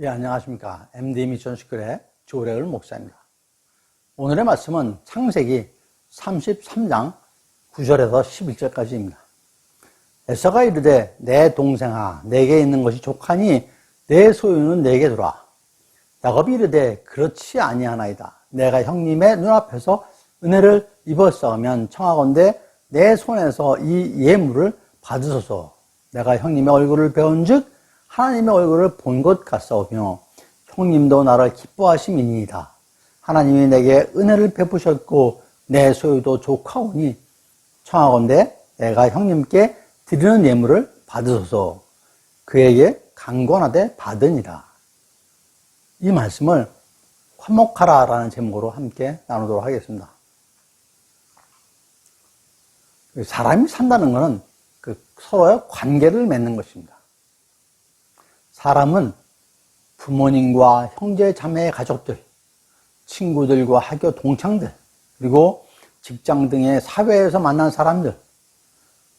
예, 안녕하십니까. MD 미션 스쿨의 조래을 목사입니다. 오늘의 말씀은 창세기 33장 9절에서 11절까지입니다. 에서가 이르되 내 동생아 내게 있는 것이 족하니 내 소유는 내게 두라. 야곱이 이르되 그렇지 아니하나이다. 내가 형님의 눈앞에서 은혜를 입었사오면 청하건대 내 손에서 이 예물을 받으소서. 내가 형님의 얼굴을 배운즉 하나님의 얼굴을 본 것 같사오며 형님도 나를 기뻐하심이니이다. 하나님이 내게 은혜를 베푸셨고 내 소유도 족하오니 청하건대 내가 형님께 드리는 예물을 받으소서 그에게 강권하되 받으니라. 이 말씀을 화목하라 라는 제목으로 함께 나누도록 하겠습니다. 사람이 산다는 것은 그 서로의 관계를 맺는 것입니다. 사람은 부모님과 형제 자매 가족들, 친구들과 학교 동창들, 그리고 직장 등의 사회에서 만난 사람들,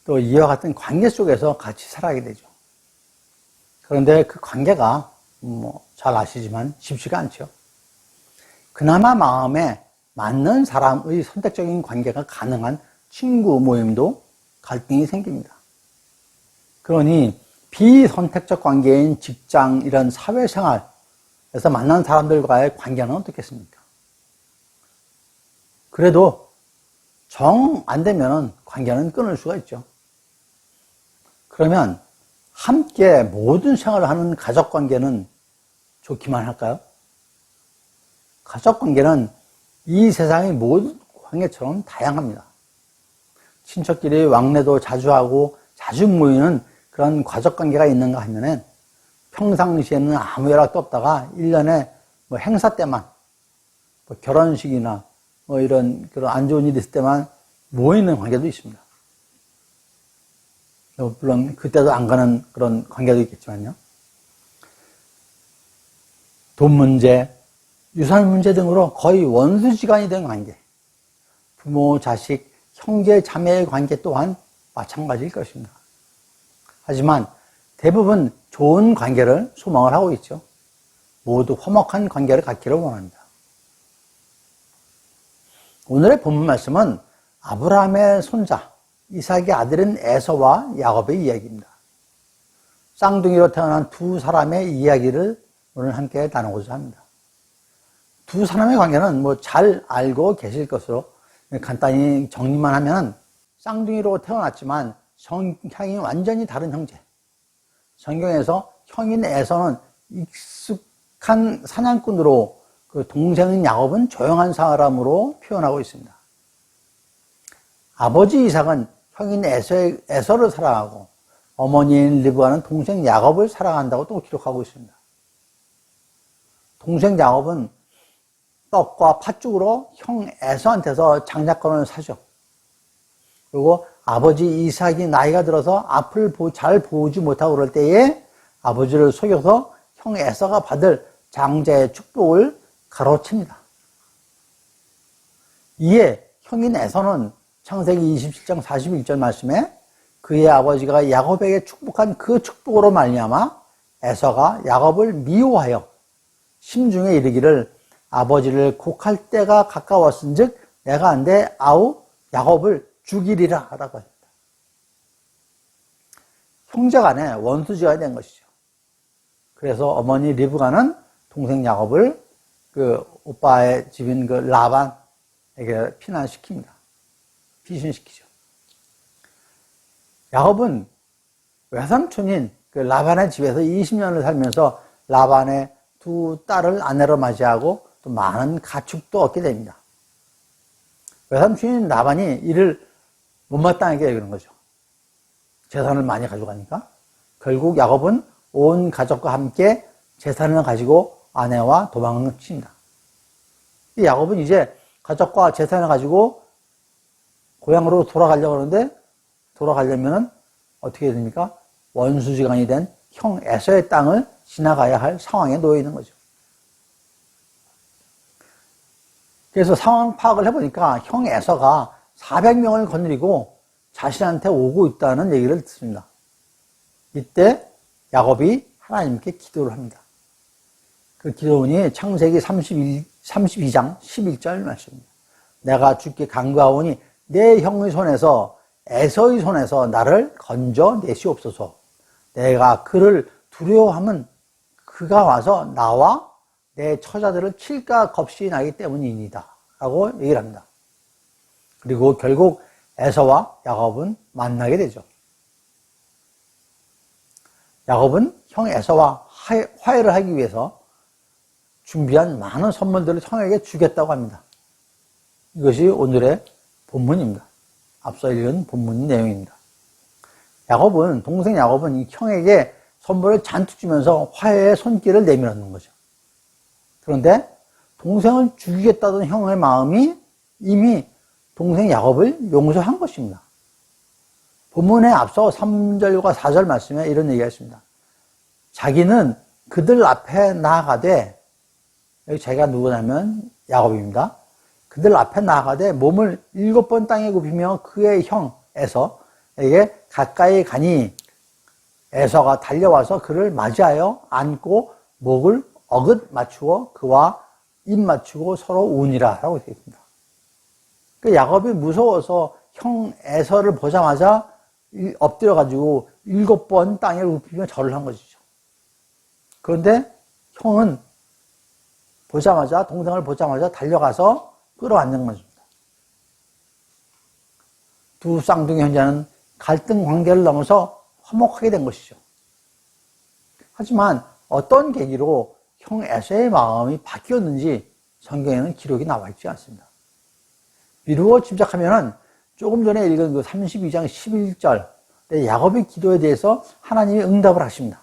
또 이와 같은 관계 속에서 같이 살아가게 되죠. 그런데 그 관계가 뭐 잘 아시지만 쉽지가 않죠. 그나마 마음에 맞는 사람의 선택적인 관계가 가능한 친구 모임도 갈등이 생깁니다. 그러니 비선택적 관계인 직장 이런 사회생활에서 만난 사람들과의 관계는 어떻겠습니까? 그래도 정 안 되면 관계는 끊을 수가 있죠. 그러면 함께 모든 생활을 하는 가족 관계는 좋기만 할까요? 가족 관계는 이 세상의 모든 관계처럼 다양합니다. 친척끼리 왕래도 자주 하고 자주 모이는 그런 가족 관계가 있는가 하면은 평상시에는 아무 연락도 없다가 1년에 뭐 행사 때만 뭐 결혼식이나 뭐 이런 그런 안 좋은 일이 있을 때만 모이는 관계도 있습니다. 물론 그때도 안 가는 그런 관계도 있겠지만요. 돈 문제, 유산 문제 등으로 거의 원수지간이 된 관계, 부모, 자식, 형제, 자매의 관계 또한 마찬가지일 것입니다. 하지만 대부분 좋은 관계를 소망을 하고 있죠. 모두 화목한 관계를 갖기를 원합니다. 오늘의 본문 말씀은 아브라함의 손자, 이삭의 아들인 에서와 야곱의 이야기입니다. 쌍둥이로 태어난 두 사람의 이야기를 오늘 함께 나누고자 합니다. 두 사람의 관계는 뭐 잘 알고 계실 것으로 간단히 정리만 하면 쌍둥이로 태어났지만 성향이 완전히 다른 형제. 성경에서 형인 에서는 익숙한 사냥꾼으로 그 동생인 야곱은 조용한 사람으로 표현하고 있습니다. 아버지 이삭은 형인 에서의, 에서를 사랑하고 어머니인 리브아는 동생 야곱을 사랑한다고 또 기록하고 있습니다. 동생 야곱은 떡과 팥죽으로 형 에서한테서 장작권을 사죠. 그리고 아버지 이삭이 나이가 들어서 앞을 잘 보지 못하고 그럴 때에 아버지를 속여서 형 에서가 받을 장자의 축복을 가로챕니다. 이에 형인 에서는 창세기 27장 41절 말씀에 그의 아버지가 야곱에게 축복한 그 축복으로 말미암아 에서가 야곱을 미워하여 심중에 이르기를 아버지를 곡할 때가 가까웠은즉 내가 안돼 아우 야곱을 죽이리라 라고 합니다. 형제간에 원수지가 된 것이죠. 그래서 어머니 리브가는 동생 야곱을 그 오빠의 집인 그 라반에게 피난시킵니다. 피신시키죠. 야곱은 외삼촌인 그 라반의 집에서 20년을 살면서 라반의 두 딸을 아내로 맞이하고 또 많은 가축도 얻게 됩니다. 외삼촌인 라반이 이를 못마땅하게 그런 거죠. 재산을 많이 가져가니까. 결국 야곱은 온 가족과 함께 재산을 가지고 아내와 도망을 칩니다. 이 야곱은 이제 가족과 재산을 가지고 고향으로 돌아가려고 하는데 돌아가려면 어떻게 됩니까? 원수지간이 된 형 에서의 땅을 지나가야 할 상황에 놓여 있는 거죠. 그래서 상황 파악을 해보니까 형 에서가 400명을 건드리고 자신한테 오고 있다는 얘기를 듣습니다. 이때 야곱이 하나님께 기도를 합니다. 그 기도문이 창세기 31, 32장 11절 말씀입니다. 내가 주께 간구하오니 내 형의 손에서 에서의 손에서 나를 건져 내시옵소서. 내가 그를 두려워하면 그가 와서 나와 내 처자들을 칠까 겁이 나기 때문이니다. 라고 얘기를 합니다. 그리고 결국 에서와 야곱은 만나게 되죠. 야곱은 형 에서와 화해를 하기 위해서 준비한 많은 선물들을 형에게 주겠다고 합니다. 이것이 오늘의 본문입니다. 앞서 읽은 본문 내용입니다. 야곱은 동생 야곱은 이 형에게 선물을 잔뜩 주면서 화해의 손길을 내밀었는 거죠. 그런데 동생을 죽이겠다던 형의 마음이 이미 동생 야곱을 용서한 것입니다. 본문에 앞서 3절과 4절 말씀에 이런 얘기가 있습니다. 자기는 그들 앞에 나아가되 여기 제가 누구냐면 야곱입니다. 그들 앞에 나아가되 몸을 일곱 번 땅에 굽히며 그의 형 에서에게 가까이 가니 에서가 달려와서 그를 맞이하여 안고 목을 어긋 맞추어 그와 입 맞추고 서로 운이라 라고 되어 있습니다. 그 야곱이 무서워서 형 에서를 보자마자 엎드려 가지고 일곱 번 땅에 눕히며 절을 한 것이죠. 그런데 형은 보자마자 동생을 보자마자 달려가서 끌어안는 것입니다. 두 쌍둥이 형제는 갈등 관계를 넘어서 화목하게 된 것이죠. 하지만 어떤 계기로 형 에서의 마음이 바뀌었는지 성경에는 기록이 나와 있지 않습니다. 미루어 짐작하면 조금 전에 읽은 그 32장 11절 야곱의 기도에 대해서 하나님이 응답을 하십니다.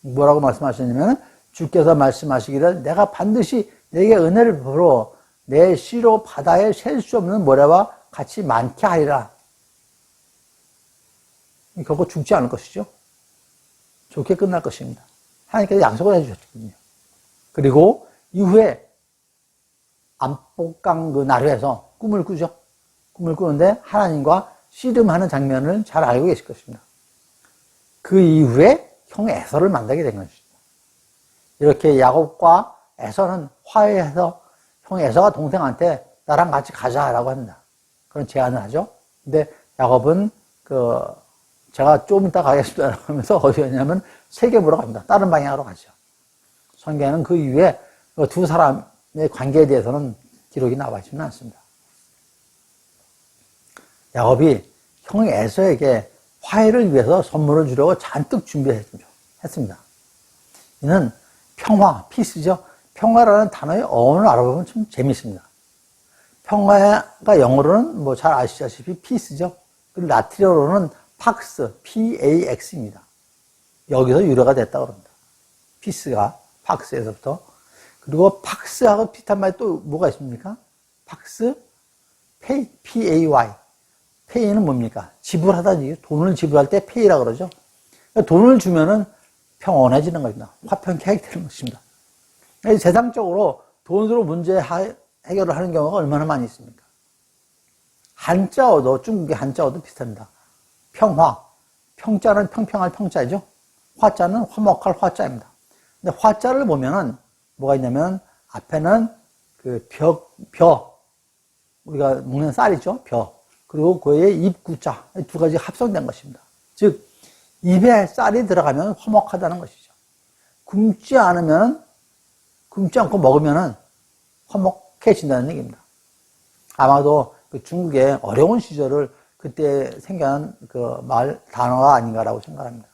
뭐라고 말씀하셨냐면 주께서 말씀하시기를 내가 반드시 내게 은혜를 베풀어 내 씨로 바다에 셀 수 없는 모래와 같이 많게 하리라. 결코 죽지 않을 것이죠. 좋게 끝날 것입니다. 하나님께서 약속을 해주셨거든요. 그리고 이후에 안복강 그 나루에서 꿈을 꾸죠. 꿈을 꾸는데 하나님과 씨름하는 장면을 잘 알고 계실 것입니다. 그 이후에 형 에서를 만나게 된 것입니다. 이렇게 야곱과 에서는 화해해서 형 에서가 동생한테 나랑 같이 가자라고 합니다. 그런 제안을 하죠. 근데 야곱은 그 제가 좀 이따 가겠습니다 하면서 어디 갔냐면 세계보러 갑니다. 다른 방향으로 가죠. 성경에는 그 이후에 그 두 사람의 관계에 대해서는 기록이 나와 있지는 않습니다. 야곱이 형 에서에게 화해를 위해서 선물을 주려고 잔뜩 준비했습니다. 이는 평화, 피스죠. 평화라는 단어의 어원을 알아보면 참 재밌습니다. 평화가 영어로는 뭐 잘 아시다시피 피스죠. 그리고 라틴어로는 팍스, P-A-X입니다. 여기서 유래가 됐다고 합니다. 피스가 팍스에서부터. 그리고 팍스하고 비슷한 말이 또 뭐가 있습니까? 팍스, 페이, P-A-Y. 페이는 뭡니까? 지불하다니. 돈을 지불할 때 페이라 그러죠. 그러니까 돈을 주면은 평온해지는 것입니다. 화평케 하게 되는 것입니다. 세상적으로 돈으로 문제 해결을 하는 경우가 얼마나 많이 있습니까? 한자어도 중국의 한자어도 비슷합니다. 평화. 평자는 평평할 평자죠. 화자는 화목할 화자입니다. 근데 화자를 보면은 뭐가 있냐면 앞에는 그 벽, 벼. 우리가 먹는 쌀이죠. 벼. 그리고 그에 입구자. 두 가지 합성된 것입니다. 즉, 입에 쌀이 들어가면 화목하다는 것이죠. 굶지 않으면, 굶지 않고 먹으면 화목해진다는 얘기입니다. 아마도 그 중국의 어려운 시절을 그때 생겨난 그 말, 단어가 아닌가라고 생각합니다.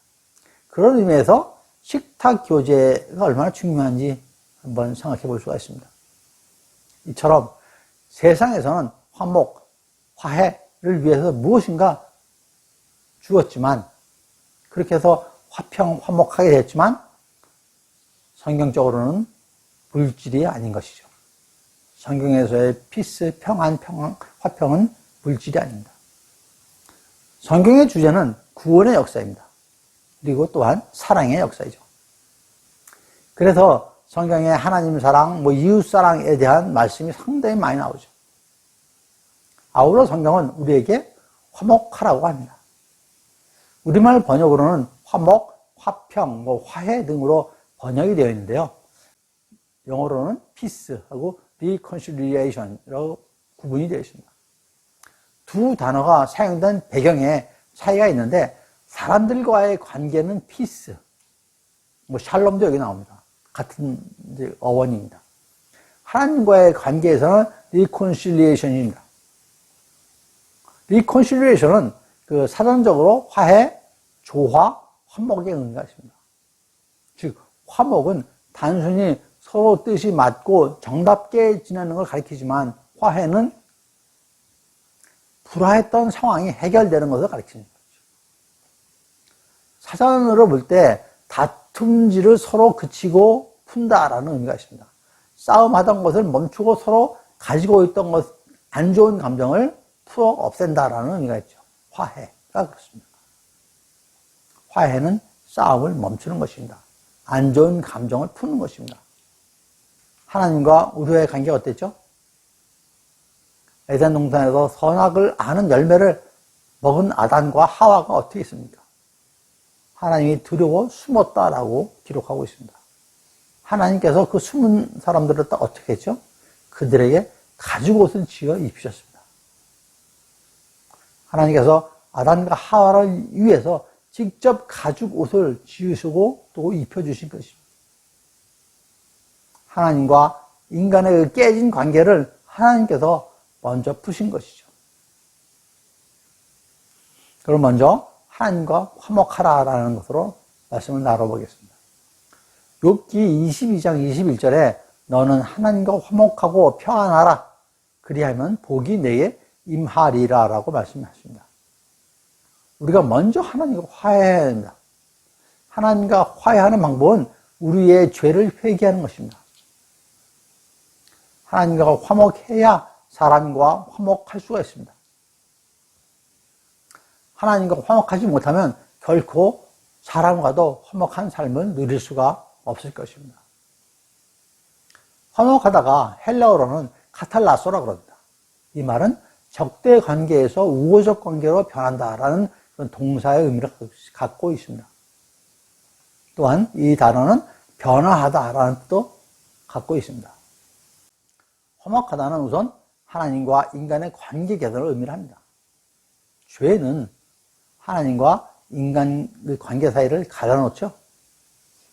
그런 의미에서 식탁 교제가 얼마나 중요한지 한번 생각해 볼 수가 있습니다. 이처럼 세상에서는 화목, 화해를 위해서 무엇인가 주었지만 그렇게 해서 화평, 화목하게 됐지만 성경적으로는 물질이 아닌 것이죠. 성경에서의 피스, 평안, 평안, 화평은 물질이 아닙니다. 성경의 주제는 구원의 역사입니다. 그리고 또한 사랑의 역사이죠. 그래서 성경에 하나님 사랑, 뭐 이웃 사랑에 대한 말씀이 상당히 많이 나오죠. 아울러 성경은 우리에게 화목하라고 합니다. 우리말 번역으로는 화목, 화평, 뭐 화해 등으로 번역이 되어 있는데요. 영어로는 peace하고 reconciliation이라고 구분이 되어 있습니다. 두 단어가 사용된 배경에 차이가 있는데 사람들과의 관계는 peace, 뭐 샬롬도 여기 나옵니다. 같은 어원입니다. 하나님과의 관계에서는 reconciliation입니다. reconciliation은 그 사전적으로 화해, 조화, 화목의 의미가 있습니다. 즉 화목은 단순히 서로 뜻이 맞고 정답게 지내는 걸 가리키지만 화해는 불화했던 상황이 해결되는 것을 거죠. 사전으로 볼 때 다툼질을 서로 그치고 푼다라는 의미가 있습니다. 싸움하던 것을 멈추고 서로 가지고 있던 것, 안 좋은 감정을 풀어 없앤다라는 의미가 있죠. 화해가 그렇습니다. 화해는 싸움을 멈추는 것입니다. 안 좋은 감정을 푸는 것입니다. 하나님과 우리의 관계가 어땠죠? 에덴 동산에서 선악을 아는 열매를 먹은 아단과 하와가 어떻게 있습니까? 하나님이 두려워 숨었다라고 기록하고 있습니다. 하나님께서 그 숨은 사람들을 딱 어떻게 했죠? 그들에게 가죽 옷을 지어 입히셨습니다. 하나님께서 아단과 하와를 위해서 직접 가죽 옷을 지으시고 또 입혀주신 것입니다. 하나님과 인간의 그 깨진 관계를 하나님께서 먼저 푸신 것이죠. 그럼 먼저 하나님과 화목하라라는 것으로 말씀을 나눠보겠습니다. 욥기 22장 21절에 너는 하나님과 화목하고 평안하라. 그리하면 복이 내게 임하리라라고 말씀하십니다. 우리가 먼저 하나님과 화해해야 합니다. 하나님과 화해하는 방법은 우리의 죄를 회개하는 것입니다. 하나님과 화목해야 사람과 화목할 수가 있습니다. 하나님과 화목하지 못하면 결코 사람과도 화목한 삶을 누릴 수가 없을 것입니다. 화목하다가 헬라어로는 카탈라소라 그럽니다. 이 말은 적대 관계에서 우호적 관계로 변한다라는 동사의 의미를 갖고 있습니다. 또한 이 단어는 변화하다라는 뜻도 갖고 있습니다. 화목하다는 우선 하나님과 인간의 관계 개선을 의미를 합니다. 죄는 하나님과 인간의 관계 사이를 갈라놓죠.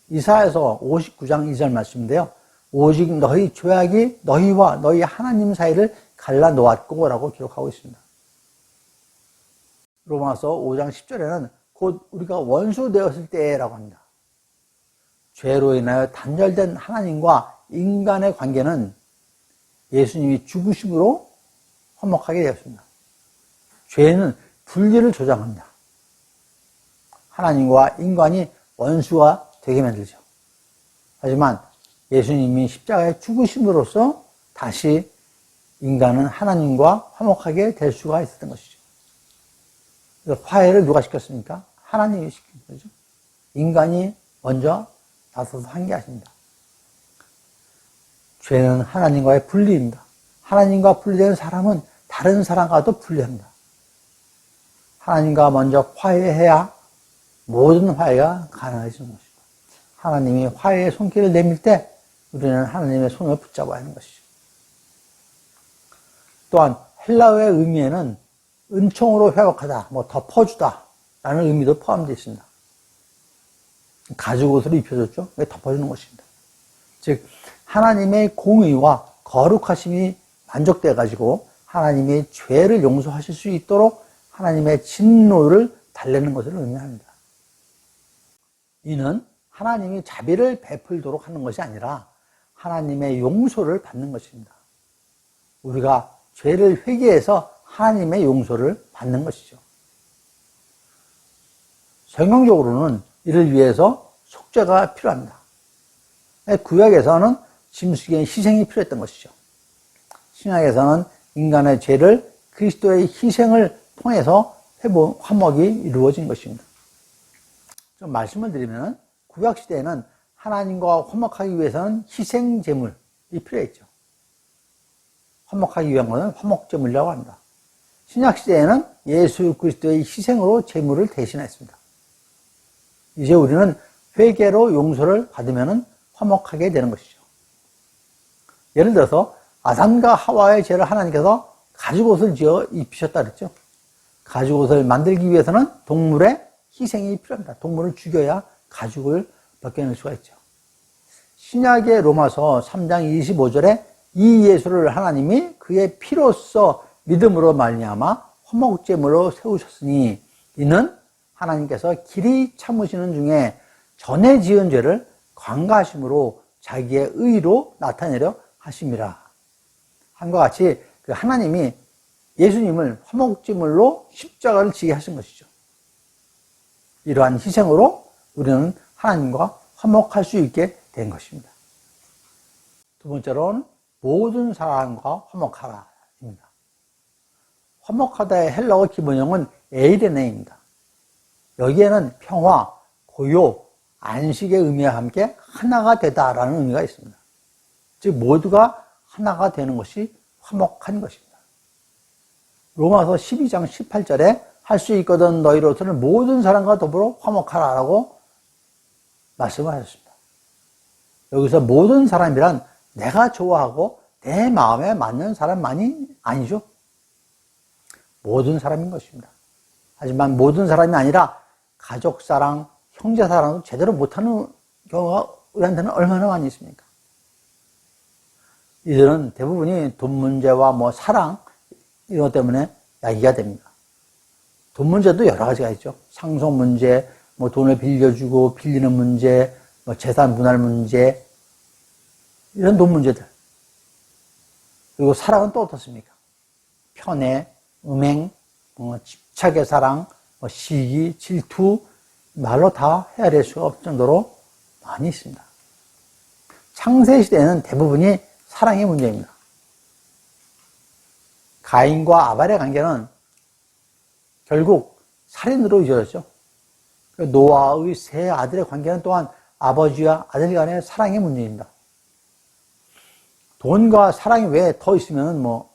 이사에서 59장 2절 말씀인데요. 오직 너희 죄악이 너희와 너희 하나님 사이를 갈라놓았고 라고 기록하고 있습니다. 로마서 5장 10절에는 곧 우리가 원수 되었을 때라고 합니다. 죄로 인하여 단절된 하나님과 인간의 관계는 예수님이 죽으심으로 화목하게 되었습니다. 죄는 분리를 조장합니다. 하나님과 인간이 원수가 되게 만들죠. 하지만 예수님이 십자가에 죽으심으로써 다시 인간은 하나님과 화목하게 될 수가 있었던 것이죠. 화해를 누가 시켰습니까? 하나님이 시킨 거죠. 인간이 먼저 나서서 한 게 아닙니다. 죄는 하나님과의 분리입니다. 하나님과 분리된 사람은 다른 사람과도 분리합니다. 하나님과 먼저 화해해야 모든 화해가 가능해지는 것입니다. 하나님이 화해의 손길을 내밀 때 우리는 하나님의 손을 붙잡아야 하는 것이죠. 또한 헬라어의 의미에는 은총으로 회복하다, 뭐 덮어주다 라는 의미도 포함되어 있습니다. 가죽 옷을 입혀줬죠? 덮어주는 것입니다. 즉 하나님의 공의와 거룩하심이 만족돼 가지고 하나님의 죄를 용서하실 수 있도록 하나님의 진노를 달래는 것을 의미합니다. 이는 하나님이 자비를 베풀도록 하는 것이 아니라 하나님의 용서를 받는 것입니다. 우리가 죄를 회개해서 하나님의 용서를 받는 것이죠. 성경적으로는 이를 위해서 속죄가 필요합니다. 구약에서는 짐승의 희생이 필요했던 것이죠. 신약에서는 인간의 죄를 그리스도의 희생을 통해서 회복, 화목이 이루어진 것입니다. 좀 말씀을 드리면 구약시대에는 하나님과 화목하기 위해서는 희생 제물이 필요했죠. 화목하기 위한 것은 화목제물이라고 합니다. 신약시대에는 예수 그리스도의 희생으로 제물을 대신했습니다. 이제 우리는 회개로 용서를 받으면 화목하게 되는 것이죠. 예를 들어서 아담과 하와의 죄를 하나님께서 가죽옷을 지어 입히셨다 그랬죠. 가죽옷을 만들기 위해서는 동물의 희생이 필요합니다. 동물을 죽여야 가죽을 벗겨낼 수가 있죠. 신약의 로마서 3장 25절에 이 예수를 하나님이 그의 피로써 믿음으로 말미암아 화목제물로 세우셨으니 이는 하나님께서 길이 참으시는 중에 전에 지은 죄를 관가하심으로 자기의 의로 나타내려 하심이라. 한과 같이 그 하나님이 예수님을 화목제물로 십자가를 지게 하신 것이죠. 이러한 희생으로 우리는 하나님과 화목할 수 있게 된 것입니다. 두 번째로는 모든 사람과 화목하라입니다. 화목하다의 헬라어 기본형은 에이레네입니다. 여기에는 평화, 고요, 안식의 의미와 함께 하나가 되다라는 의미가 있습니다. 즉 모두가 하나가 되는 것이 화목한 것입니다. 로마서 12장 18절에 할 수 있거든 너희로서는 모든 사람과 더불어 화목하라라고 말씀을 하셨습니다. 여기서 모든 사람이란 내가 좋아하고 내 마음에 맞는 사람만이 아니죠. 모든 사람인 것입니다. 하지만 모든 사람이 아니라 가족 사랑, 형제 사랑도 제대로 못하는 경우가 우리한테는 얼마나 많이 있습니까? 이들은 대부분이 돈 문제와 뭐 사랑 이런 것 때문에 야기가 됩니다. 돈 문제도 여러 가지가 있죠. 상속 문제, 뭐 돈을 빌려주고 빌리는 문제, 뭐 재산 분할 문제, 이런 돈 문제들. 그리고 사랑은 또 어떻습니까? 편애, 음행, 뭐 집착의 사랑, 뭐 시기, 질투, 말로 다 헤아릴 수가 없을 정도로 많이 있습니다. 창세 시대에는 대부분이 사랑의 문제입니다. 가인과 아발의 관계는 결국 살인으로 이어졌죠. 그 노아의 세 아들의 관계는 또한 아버지와 아들 간의 사랑의 문제입니다. 돈과 사랑이 왜 더 있으면 뭐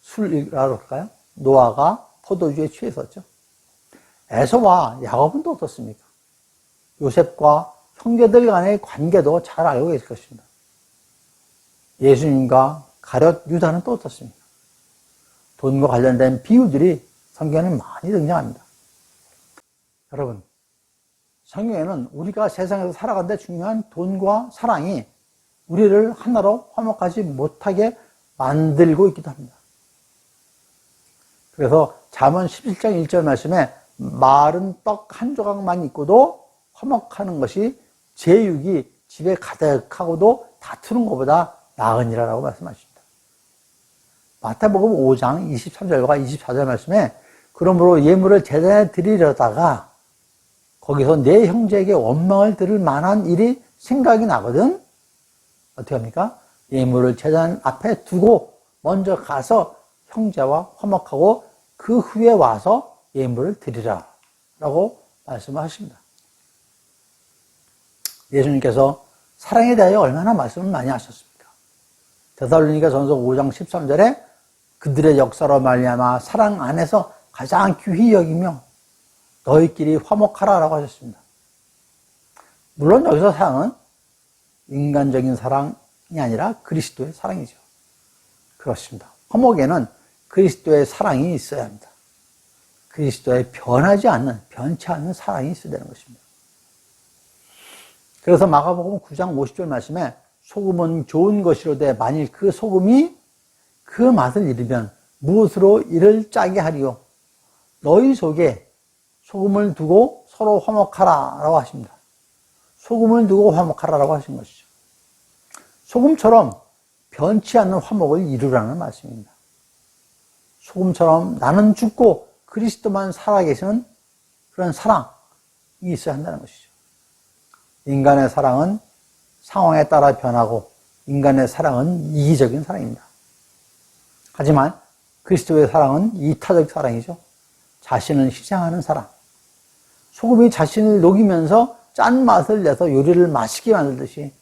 술이라고 할까요? 노아가 포도주에 취했었죠. 에서와 야곱은 또 어떻습니까? 요셉과 형제들 간의 관계도 잘 알고 계실 것입니다. 예수님과 가룟 유다는 또 어떻습니까? 돈과 관련된 비유들이 성경에 많이 등장합니다. 여러분, 성경에는 우리가 세상에서 살아가는데 중요한 돈과 사랑이 우리를 하나로 화목하지 못하게 만들고 있기도 합니다. 그래서 잠언 17장 1절 말씀에 마른 떡 한 조각만 있고도 화목하는 것이 제육이 집에 가득하고도 다투는 것보다 나으니라라고 말씀하십니다. 마태복음 5장 23절과 24절 말씀에 그러므로 예물을 제단에 드리려다가 거기서 내 형제에게 원망을 들을 만한 일이 생각이 나거든. 어떻게 합니까? 예물을 제단 앞에 두고 먼저 가서 형제와 화목하고 그 후에 와서 예물을 드리라. 라고 말씀을 하십니다. 예수님께서 사랑에 대하여 얼마나 말씀을 많이 하셨습니까? 데살로니가 전서 5장 13절에 그들의 역사로 말미암아 사랑 안에서 가장 귀히 여기며 너희끼리 화목하라라고 하셨습니다. 물론 여기서 사랑은 인간적인 사랑이 아니라 그리스도의 사랑이죠. 그렇습니다. 화목에는 그리스도의 사랑이 있어야 합니다. 그리스도의 변하지 않는, 변치 않는 사랑이 있어야 되는 것입니다. 그래서 마가복음 9장 50절 말씀에 소금은 좋은 것이로되 만일 그 소금이 그 맛을 잃으면 무엇으로 이를 짜게 하리요? 너희 속에 소금을 두고 서로 화목하라 라고 하십니다. 소금을 두고 화목하라 라고 하신 것이죠. 소금처럼 변치 않는 화목을 이루라는 말씀입니다. 소금처럼 나는 죽고 그리스도만 살아계시는 그런 사랑이 있어야 한다는 것이죠. 인간의 사랑은 상황에 따라 변하고 인간의 사랑은 이기적인 사랑입니다. 하지만 그리스도의 사랑은 이타적 사랑이죠. 자신을 희생하는 사람. 소금이 자신을 녹이면서 짠맛을 내서 요리를 맛있게 만들듯이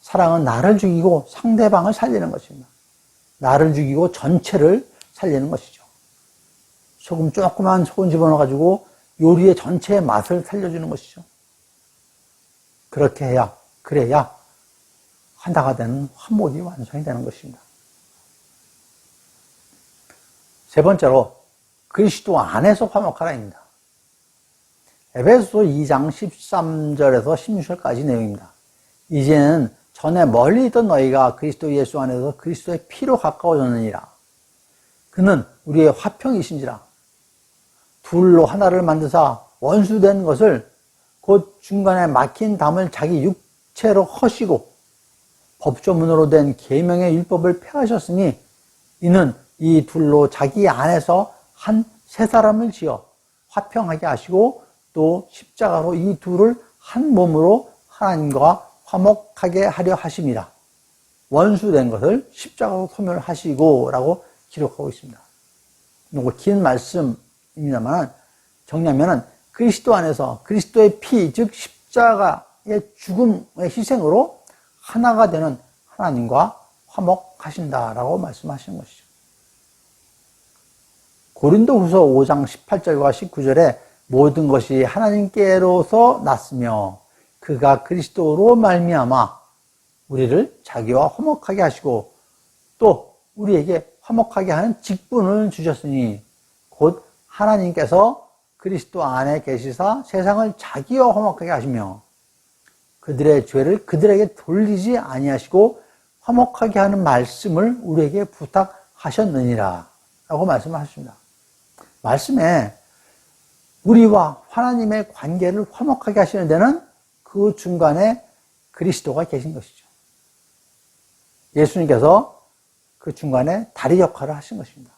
사랑은 나를 죽이고 상대방을 살리는 것입니다. 나를 죽이고 전체를 살리는 것이죠. 소금 조그만 소금 집어넣어가지고 요리의 전체의 맛을 살려주는 것이죠. 그렇게 해야, 그래야 하나가 되는 화목이 완성이 되는 것입니다. 세 번째로 그리스도 안에서 화목하라입니다. 에베소 2장 13절에서 16절까지 내용입니다. 이제는 전에 멀리 있던 너희가 그리스도 예수 안에서 그리스도의 피로 가까워졌느니라. 그는 우리의 화평이신지라. 둘로 하나를 만드사 원수된 것을 곧 중간에 막힌 담을 자기 육체로 허시고 법조문으로 된 계명의 율법을 폐하셨으니 이는 이 둘로 자기 안에서 한 세 사람을 지어 화평하게 하시고 또 십자가로 이 둘을 한 몸으로 하나님과 화목하게 하려 하심이라. 원수된 것을 십자가로 소멸하시고 라고 기록하고 있습니다. 이거 긴 말씀입니다만 정리하면은 그리스도 안에서 그리스도의 피, 즉 십자가의 죽음의 희생으로 하나가 되는 하나님과 화목하신다라고 말씀하시는 것이죠. 고린도 후서 5장 18절과 19절에 모든 것이 하나님께로서 났으며 그가 그리스도로 말미암아 우리를 자기와 화목하게 하시고 또 우리에게 화목하게 하는 직분을 주셨으니 곧 하나님께서 그리스도 안에 계시사 세상을 자기와 화목하게 하시며 그들의 죄를 그들에게 돌리지 아니하시고 화목하게 하는 말씀을 우리에게 부탁하셨느니라 라고 말씀하십니다. 말씀에 우리와 하나님의 관계를 화목하게 하시는 데는 그 중간에 그리스도가 계신 것이죠. 예수님께서 그 중간에 다리 역할을 하신 것입니다.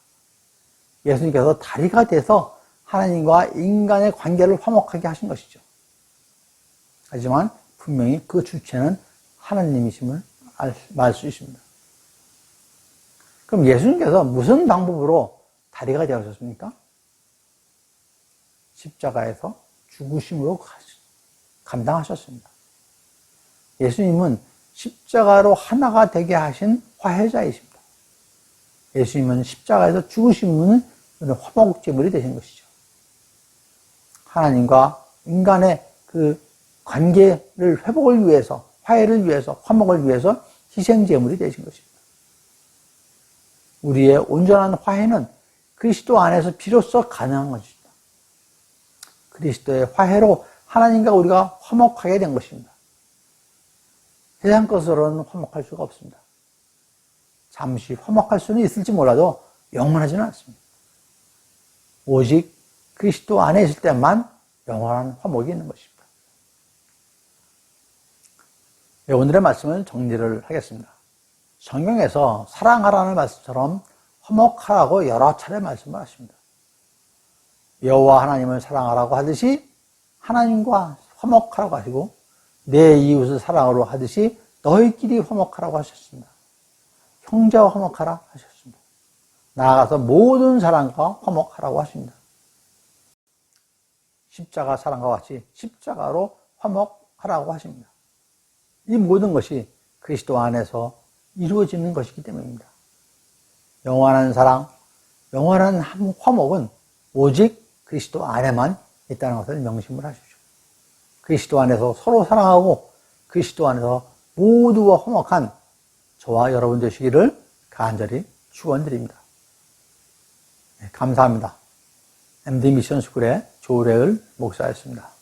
예수님께서 다리가 돼서 하나님과 인간의 관계를 화목하게 하신 것이죠. 하지만 분명히 그 주체는 하나님이심을 알 수 있습니다. 그럼 예수님께서 무슨 방법으로 다리가 되어셨습니까? 십자가에서 죽으심으로 감당하셨습니다. 예수님은 십자가로 하나가 되게 하신 화해자이십니다. 예수님은 십자가에서 죽으심은 화목제물이 되신 것이죠. 하나님과 인간의 그 관계를 회복을 위해서, 화해를 위해서, 화목을 위해서 희생제물이 되신 것입니다. 우리의 온전한 화해는 그리스도 안에서 비로소 가능한 것입니다. 그리스도의 화해로 하나님과 우리가 화목하게 된 것입니다. 세상 것으로는 화목할 수가 없습니다. 잠시 화목할 수는 있을지 몰라도 영원하지는 않습니다. 오직 그리스도 안에 있을 때만 영원한 화목이 있는 것입니다. 네, 오늘의 말씀을 정리를 하겠습니다. 성경에서 사랑하라는 말씀처럼 화목하라고 여러 차례 말씀을 하십니다. 여호와 하나님을 사랑하라고 하듯이 하나님과 화목하라고 하시고 내 이웃을 사랑으로 하듯이 너희끼리 화목하라고 하셨습니다. 형제와 화목하라 하셨습니다. 나아가서 모든 사람과 화목하라고 하십니다. 십자가 사랑과 같이 십자가로 화목하라고 하십니다. 이 모든 것이 그리스도 안에서 이루어지는 것이기 때문입니다. 영원한 사랑, 영원한 화목은 오직 그리스도 안에만 있다는 것을 명심을 하십시오. 그리스도 안에서 서로 사랑하고 그리스도 안에서 모두와 화목한 저와 여러분 되시기를 간절히 축원드립니다. 네, 감사합니다. MD 미션 스쿨의 조래을 목사였습니다.